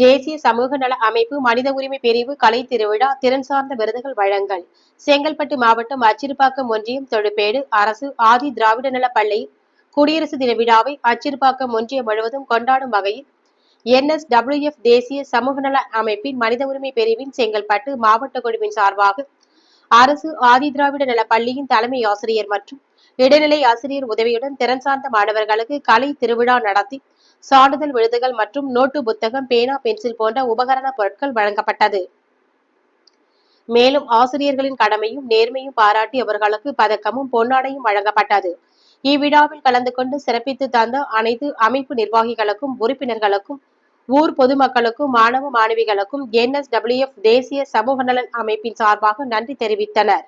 தேசிய சமூக நல அமைப்பு மனித உரிமை பிரிவு கலை திருவிழா திறன் சார்ந்த விருதுகள் வழங்கல். செங்கல்பட்டு மாவட்டம் அச்சிறுபாக்கம் ஒன்றியம் தொழுப்பேடு அரசு ஆதி திராவிட நல பள்ளி குடியரசு தின விழாவை அச்சிறுபாக்கம் ஒன்றியம் முழுவதும் கொண்டாடும் வகையில் என்எஸ் டபிள்யூ எஃப் தேசிய சமூக நல அமைப்பின் மனித உரிமை பிரிவின் செங்கல்பட்டு மாவட்ட குழுவின் சார்பாக அரசு ஆதி திராவிட நல பள்ளியின் தலைமை ஆசிரியர் மற்றும் இடைநிலை ஆசிரியர் உதவியுடன் திறன் சார்ந்த மாணவர்களுக்கு கலை திருவிழா நடத்தி சான்றிதழ் விருதுகள் மற்றும் நோட்டு புத்தகம் பேனா பென்சில் போன்ற உபகரண பொருட்கள் வழங்கப்பட்டது. மேலும் ஆசிரியர்களின் கடமையும் நேர்மையும் பாராட்டி அவர்களுக்கு பதக்கமும் பொன்னாடையும் வழங்கப்பட்டது. இவ்விழாவில் கலந்து கொண்டு சிறப்பித்து தந்த அனைத்து அமைப்பு நிர்வாகிகளுக்கும் உறுப்பினர்களுக்கும் ஊர் பொதுமக்களுக்கும் மாணவ மாணவிகளுக்கும் என்எஸ்டபிள்யூஎஃப் தேசிய சமூக நலன் அமைப்பின் சார்பாக நன்றி தெரிவித்தனர்.